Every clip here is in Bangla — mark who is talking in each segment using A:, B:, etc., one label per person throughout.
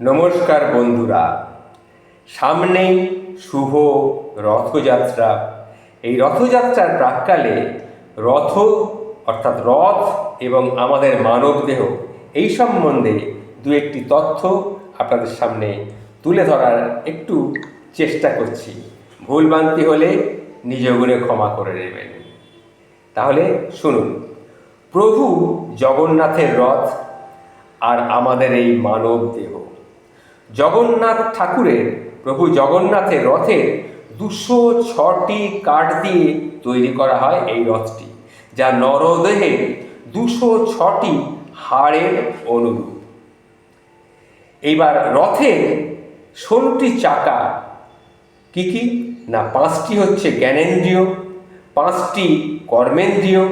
A: নমস্কার বন্ধুরা। সামনেই শুভ রথযাত্রা। এই রথযাত্রার প্রাককালে রথ, অর্থাৎ রথ এবং আমাদের মানবদেহ এই সম্বন্ধে দু একটি তথ্য আপনাদের সামনে তুলে ধরার একটু চেষ্টা করছি। ভুলভ্রান্তি হলে নিজ গুণে ক্ষমা করে নেবেন। তাহলে শুনুন, প্রভু জগন্নাথের রথ আর আমাদের এই মানব দেহ। জগন্নাথ ঠাকুরের প্রভু জগন্নাথের রথের দুশো ছটি কাঠ দিয়ে তৈরি করা হয় এই রথটি, যা নরদেহের দুশো ছটি হাড়ের অনুরূপ। এইবার রথের ষোলোটি চাকা, কি কি? না, পাঁচটি হচ্ছে জ্ঞানেন্দ্রিয়, পাঁচটি কর্মেন্দ্রিয়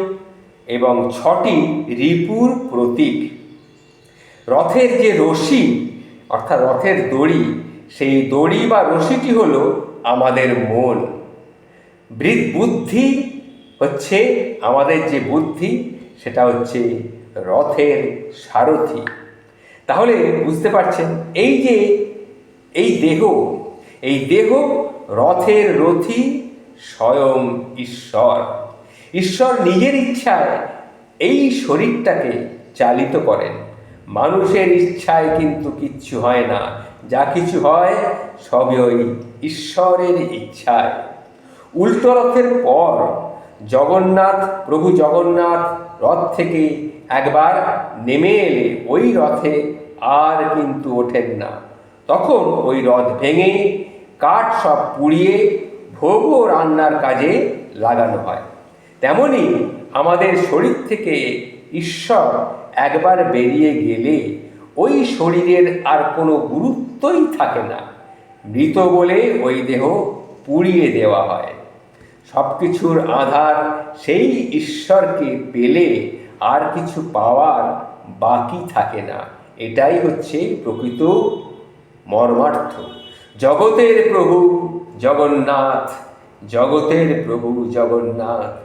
A: এবং ছটি রিপুর প্রতীক। রথের যে রশি অর্থাৎ রথের দড়ি, সেই দড়ি বা রশিটি হল আমাদের মন। বৃদ বুদ্ধি হচ্ছে আমাদের যে বুদ্ধি, সেটা হচ্ছে রথের সারথি। তাহলে বুঝতে পারছেন, এই যে এই দেহ এই দেহ রথের রথি স্বয়ং ঈশ্বর। ঈশ্বর নিজের ইচ্ছায় এই শরীরটাকে চালিত করেন। মানুষের ইচ্ছায় কিন্তু কিচ্ছু হয় না। যা কিছু হয়, সবই ওই ঈশ্বরের ইচ্ছায়। উল্টো রথের পর জগন্নাথ, প্রভু জগন্নাথ রথ থেকে একবার নেমে এলে ওই রথে আর কিন্তু ওঠেন না। তখন ওই রথ ভেঙে কাঠ সব পুড়িয়ে ভোগ রান্নার কাজে লাগানো হয়। তেমনি আমাদের শরীর থেকে ঈশ্বর একবার বেরিয়ে গেলে ওই শরীরের আর কোনো গুরুত্বই থাকে না। মৃত বলে ওই দেহ পুড়িয়ে দেওয়া হয়। সব কিছুর আধার সেই ঈশ্বরকে পেলে আর কিছু পাওয়ার বাকি থাকে না। এটাই হচ্ছে প্রকৃত মর্মার্থ। জগতের প্রভু জগন্নাথ, জগতের প্রভু জগন্নাথ।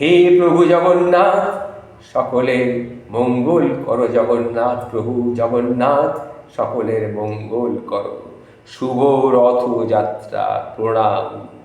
A: হে প্রভু জগন্নাথ সকলের মঙ্গল করো জগন্নাথ প্রভু জগন্নাথ সকলের মঙ্গল করো। শুভ রথযাত্রা প্রণাম।